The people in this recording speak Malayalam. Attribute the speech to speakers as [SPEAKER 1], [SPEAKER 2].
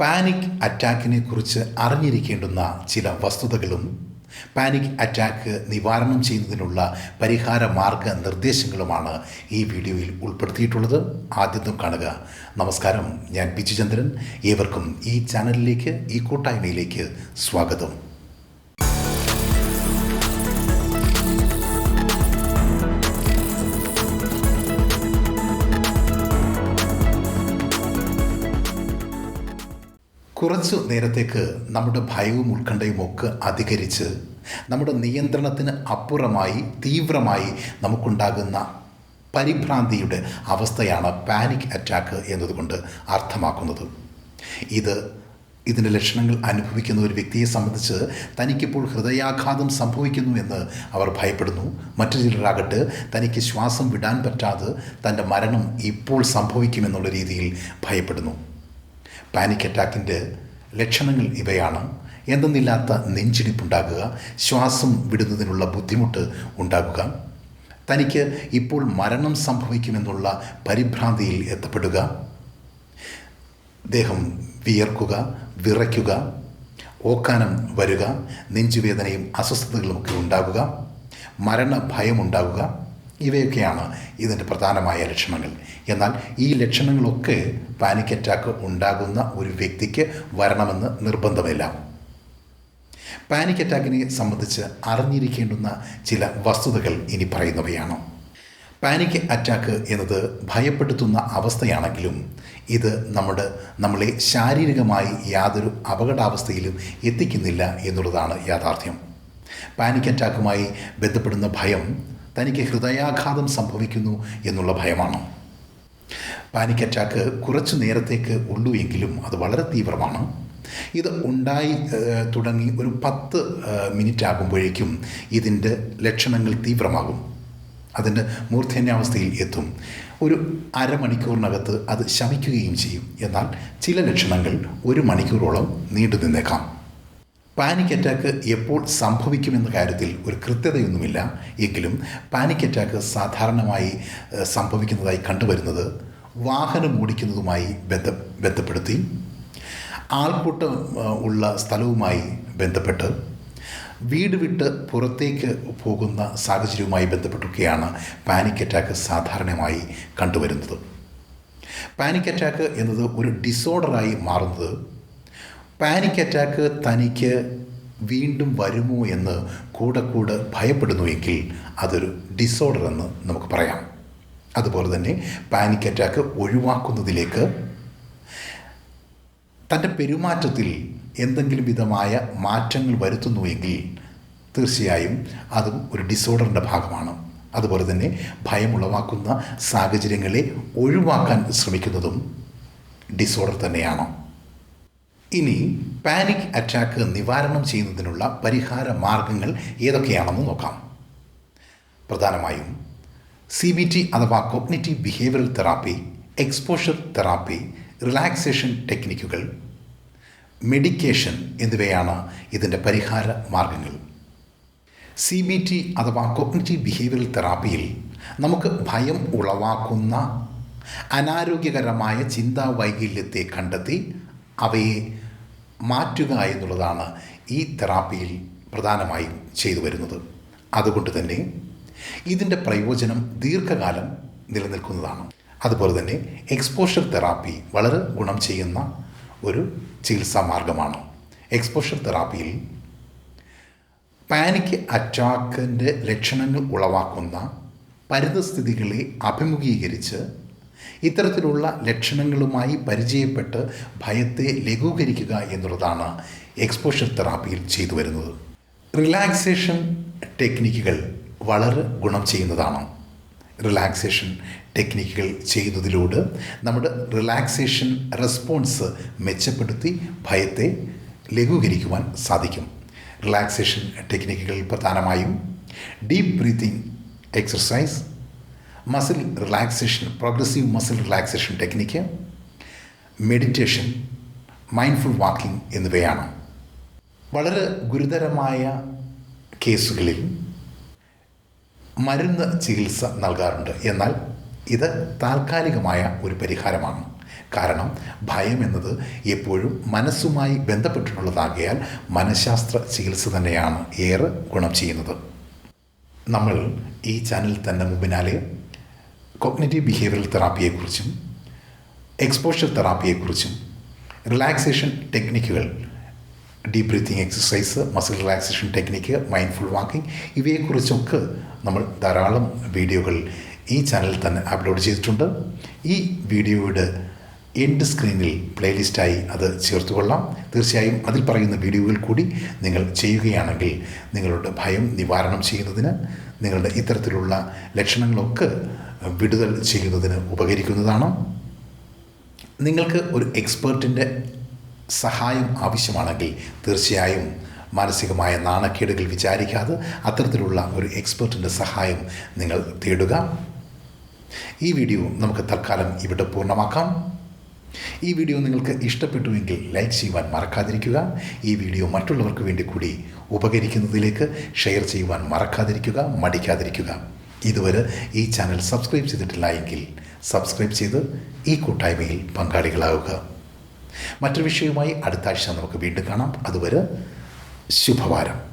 [SPEAKER 1] പാനിക് അറ്റാക്കിനെ കുറിച്ച് അറിഞ്ഞിരിക്കേണ്ടുന്ന ചില വസ്തുതകളും പാനിക് അറ്റാക്ക് നിവാരണം ചെയ്യുന്നതിനുള്ള പരിഹാര മാർഗ നിർദ്ദേശങ്ങളുമാണ് ഈ വീഡിയോയിൽ ഉൾപ്പെടുത്തിയിട്ടുള്ളത്. ആദ്യത്തും കാണുക. നമസ്കാരം. ഞാൻ ബിജുചന്ദ്രൻ ഏവർക്കും ഈ ചാനലിലേക്ക് ഈ കൂട്ടായ്മയിലേക്ക് സ്വാഗതം. കുറച്ചു നേരത്തേക്ക് നമ്മുടെ ഭയവും ഉത്കണ്ഠയും ഒക്കെ അധികരിച്ച് നമ്മുടെ നിയന്ത്രണത്തിന് അപ്പുറമായി തീവ്രമായി നമുക്കുണ്ടാകുന്ന പരിഭ്രാന്തിയുടെ അവസ്ഥയാണ് പാനിക് അറ്റാക്ക് എന്നതുകൊണ്ട് അർത്ഥമാക്കുന്നത്. ഇത് ഇതിന്റെ ലക്ഷണങ്ങൾ അനുഭവിക്കുന്ന ഒരു വ്യക്തിയെ സംബന്ധിച്ച് തനിക്കിപ്പോൾ ഹൃദയാഘാതം സംഭവിക്കുന്നു എന്ന് അവർ ഭയപ്പെടുന്നു. മറ്റു ചിലരാകട്ടെ തനിക്ക് ശ്വാസം വിടാൻ പറ്റാതെ തന്റെ മരണം ഇപ്പോൾ സംഭവിക്കുമെന്നുള്ള രീതിയിൽ ഭയപ്പെടുന്നു. പാനിക് അറ്റാക്കിന്റെ ലക്ഷണങ്ങൾ ഇവയാണ്. എന്തെന്നില്ലാത്ത നെഞ്ചിടിപ്പുണ്ടാകുക ശ്വാസം വിടുന്നതിനുള്ള ബുദ്ധിമുട്ട് ഉണ്ടാകുക. തനിക്ക് ഇപ്പോൾ മരണം സംഭവിക്കുമെന്നുള്ള പരിഭ്രാന്തിയിൽ എത്തപ്പെടുക. ദേഹം വിയർക്കുക വിറയ്ക്കുക ഓക്കാനം വരിക നെഞ്ചുവേദനയും അസ്വസ്ഥതകളുമൊക്കെ ഉണ്ടാകുക മരണഭയമുണ്ടാകുക. ഇവയൊക്കെയാണ് ഇതിന്റെ പ്രധാനമായ ലക്ഷണങ്ങൾ. എന്നാൽ ഈ ലക്ഷണങ്ങളൊക്കെ പാനിക് അറ്റാക്ക് ഉണ്ടാകുന്ന ഒരു വ്യക്തിക്ക് വരണമെന്ന് നിർബന്ധമില്ല. പാനിക് അറ്റാക്കിനെ സംബന്ധിച്ച് അറിഞ്ഞിരിക്കേണ്ടുന്ന ചില വസ്തുതകൾ ഇനി പറയുന്നവയാണ്. പാനിക് അറ്റാക്ക് എന്നത് ഭയപ്പെടുത്തുന്ന അവസ്ഥയാണെങ്കിലും ഇത് നമ്മുടെ നമ്മളെ ശാരീരികമായി യാതൊരു അപകടാവസ്ഥയിലും എത്തിക്കുന്നില്ല എന്നുള്ളതാണ് യാഥാർത്ഥ്യം. പാനിക് അറ്റാക്കുമായി ബന്ധപ്പെടുന്ന ഭയം തനിക്ക് ഹൃദയാഘാതം സംഭവിക്കുന്നു എന്നുള്ള ഭയമാണ്. പാനിക് അറ്റാക്ക് കുറച്ചു നേരത്തേക്ക് ഉള്ളൂ എങ്കിലും അത് വളരെ തീവ്രമാണ്. ഇത് ഉണ്ടായി തുടങ്ങി ഒരു പത്ത് മിനിറ്റ് ആകുമ്പോഴേക്കും ഇതിന്റെ ലക്ഷണങ്ങൾ തീവ്രമാകും. അതിന്റെ മൂർധന്യാവസ്ഥയിൽ എത്തും. ഒരു അരമണിക്കൂറിനകത്ത് അത് ശമിക്കുകയും ചെയ്യും. എന്നാൽ ചില ലക്ഷണങ്ങൾ ഒരു മണിക്കൂറോളം നീണ്ടു നിന്നേക്കാം പാനിക് അറ്റാക്ക് എപ്പോൾ സംഭവിക്കുമെന്ന കാര്യത്തിൽ ഒരു കൃത്യതയൊന്നുമില്ല. എങ്കിലും പാനിക് അറ്റാക്ക് സാധാരണമായി സംഭവിക്കുന്നതായി കണ്ടുവരുന്നത് വാഹനം ഓടിക്കുന്നതുമായി ബന്ധ ബന്ധപ്പെടുത്തി ആൾക്കൂട്ടം ഉള്ള സ്ഥലവുമായി ബന്ധപ്പെട്ട് വീട് വിട്ട് പുറത്തേക്ക് പോകുന്ന സാഹചര്യവുമായി ബന്ധപ്പെട്ടൊക്കെയാണ് പാനിക് അറ്റാക്ക് സാധാരണമായി കണ്ടുവരുന്നത്. പാനിക് അറ്റാക്ക് എന്നത് ഒരു ഡിസോർഡറായി മാറുന്നത് പാനിക് അറ്റാക്ക് തനിക്ക് വീണ്ടും വരുമോ എന്ന് കൂടെ കൂടെ ഭയപ്പെടുന്നുവെങ്കിൽ അതൊരു ഡിസോർഡർ എന്ന് നമുക്ക് പറയാം. അതുപോലെ തന്നെ പാനിക് അറ്റാക്ക് ഒഴിവാക്കുന്നതിലേക്ക് തന്റെ പെരുമാറ്റത്തിൽ എന്തെങ്കിലും വിധമായ മാറ്റങ്ങൾ വരുത്തുന്നുവെങ്കിൽ തീർച്ചയായും അതും ഒരു ഡിസോർഡറിന്റെ ഭാഗമാണ്. അതുപോലെ തന്നെ ഭയമുളവാക്കുന്ന സാഹചര്യങ്ങളെ ഒഴിവാക്കാൻ ശ്രമിക്കുന്നതും ഡിസോർഡർ തന്നെയാണ്. ഇനി പാനിക് അറ്റാക്ക് നിവാരണം ചെയ്യുന്നതിനുള്ള പരിഹാര മാർഗങ്ങൾ ഏതൊക്കെയാണെന്ന് നോക്കാം. പ്രധാനമായും സി ബി ടി അഥവാ cognitive behavioural therapy exposure therapy relaxation ടെക്നിക്കുകൾ മെഡിക്കേഷൻ എന്നിവയാണ് ഇതിന്റെ പരിഹാര മാർഗങ്ങൾ. സി ബി ടി അഥവാ കോഗ്നിറ്റീവ് ബിഹേവിയറൽ തെറാപ്പിയിൽ നമുക്ക് ഭയം ഉളവാക്കുന്ന അനാരോഗ്യകരമായ ചിന്താ വൈകല്യത്തെ കണ്ടെത്തി അവയെ മാറ്റുക എന്നുള്ളതാണ് ഈ തെറാപ്പിയിൽ പ്രധാനമായും ചെയ്തു വരുന്നത്. അതുകൊണ്ട് തന്നെ ഇതിന്റെ പ്രയോജനം ദീർഘകാലം നിലനിൽക്കുന്നതാണ്. അതുപോലെ തന്നെ എക്സ്പോഷർ തെറാപ്പി വളരെ ഗുണം ചെയ്യുന്ന ഒരു ചികിത്സാ മാർഗമാണ്. എക്സ്പോഷർ തെറാപ്പിയിൽ പാനിക് അറ്റാക്കിന്റെ ലക്ഷണങ്ങൾ ഉളവാക്കുന്ന പരിതസ്ഥിതികളെ അഭിമുഖീകരിച്ച് ഇത്തരത്തിലുള്ള ലക്ഷണങ്ങളുമായി പരിചയപ്പെട്ട് ഭയത്തെ ലഘൂകരിക്കുക എന്നുള്ളതാണ് എക്സ്പോഷർ തെറാപ്പിയിൽ ചെയ്തു വരുന്നത്. റിലാക്സേഷൻ ടെക്നിക്കുകൾ വളരെ ഗുണം ചെയ്യുന്നതാണ്. റിലാക്സേഷൻ ടെക്നിക്കുകൾ ചെയ്യുന്നതിലൂടെ നമ്മുടെ റിലാക്സേഷൻ റെസ്പോൺസ് മെച്ചപ്പെടുത്തി ഭയത്തെ ലഘൂകരിക്കുവാൻ സാധിക്കും. റിലാക്സേഷൻ ടെക്നിക്കുകൾ പ്രധാനമായും deep breathing exercise muscle relaxation progressive muscle relaxation technique meditation mindful walking എന്നിവയാണ്. വളരെ ഗുരുതരമായ കേസുകളിൽ മരുന്ന് ചികിത്സ നൽകാറുണ്ട്. എന്നാൽ ഇത് താൽക്കാലികമായ ഒരു പരിഹാരമാണ്. കാരണം ഭയം എന്നത് എപ്പോഴും മനസ്സുമായി ബന്ധപ്പെട്ടിട്ടുള്ളതാകിയാൽ മനഃശാസ്ത്ര ചികിത്സ തന്നെയാണ് ഏറെ ഗുണം ചെയ്യുന്നത്. നമ്മൾ ഈ ചാനൽ തന്നെ മുമ്പിനാലെ കോഗ്നറ്റീവ് ബിഹേവിയറൽ തെറാപ്പിയെക്കുറിച്ചും എക്സ്പോഷർ തെറാപ്പിയെക്കുറിച്ചും റിലാക്സേഷൻ ടെക്നിക്കുകൾ deep breathing exercise muscle relaxation technique mindful walking ഇവയെക്കുറിച്ചൊക്കെ നമ്മൾ ധാരാളം വീഡിയോകൾ ഈ ചാനലിൽ തന്നെ അപ്ലോഡ് ചെയ്തിട്ടുണ്ട്. ഈ വീഡിയോയുടെ എൻഡ് സ്ക്രീനിൽ പ്ലേലിസ്റ്റായി അത് ചേർത്തുകൊള്ളാം. തീർച്ചയായും അതിൽ പറയുന്ന വീഡിയോകൾ കൂടി നിങ്ങൾ ചെയ്യുകയാണെങ്കിൽ നിങ്ങളുടെ ഭയം നിവാരണം ചെയ്യുന്നതിന് നിങ്ങളുടെ ഇത്തരത്തിലുള്ള ലക്ഷണങ്ങളൊക്കെ വിടുതൽ ചെയ്യുന്നതിന് ഉപകരിക്കുന്നതാണ്. നിങ്ങൾക്ക് ഒരു എക്സ്പേർട്ടിന്റെ സഹായം ആവശ്യമാണെങ്കിൽ തീർച്ചയായും മാനസികമായ നാണക്കേടുകൾ വിചാരിക്കാതെ അത്തരത്തിലുള്ള ഒരു എക്സ്പേർട്ടിന്റെ സഹായം നിങ്ങൾ തേടുക. ഈ വീഡിയോ നമുക്ക് തൽക്കാലം ഇവിടെ പൂർണമാക്കാം. ഈ വീഡിയോ നിങ്ങൾക്ക് ഇഷ്ടപ്പെട്ടുവെങ്കിൽ ലൈക്ക് ചെയ്യുവാൻ മറക്കാതിരിക്കുക. ഈ വീഡിയോ മറ്റുള്ളവർക്ക് വേണ്ടി കൂടി ഉപകരിക്കുന്നതിലേക്ക് ഷെയർ ചെയ്യുവാൻ മറക്കാതിരിക്കുക മടിക്കാതിരിക്കുക. ഇതുവരെ ഈ ചാനൽ സബ്സ്ക്രൈബ് ചെയ്തിട്ടില്ല എങ്കിൽ സബ്സ്ക്രൈബ് ചെയ്ത് ഈ കൂട്ടായ്മയിൽ പങ്കാളികളാവുക. മറ്റൊരു വിഷയവുമായി അടുത്ത ആഴ്ച നമുക്ക് വീണ്ടും കാണാം. അതുവരെ ശുഭവാരം.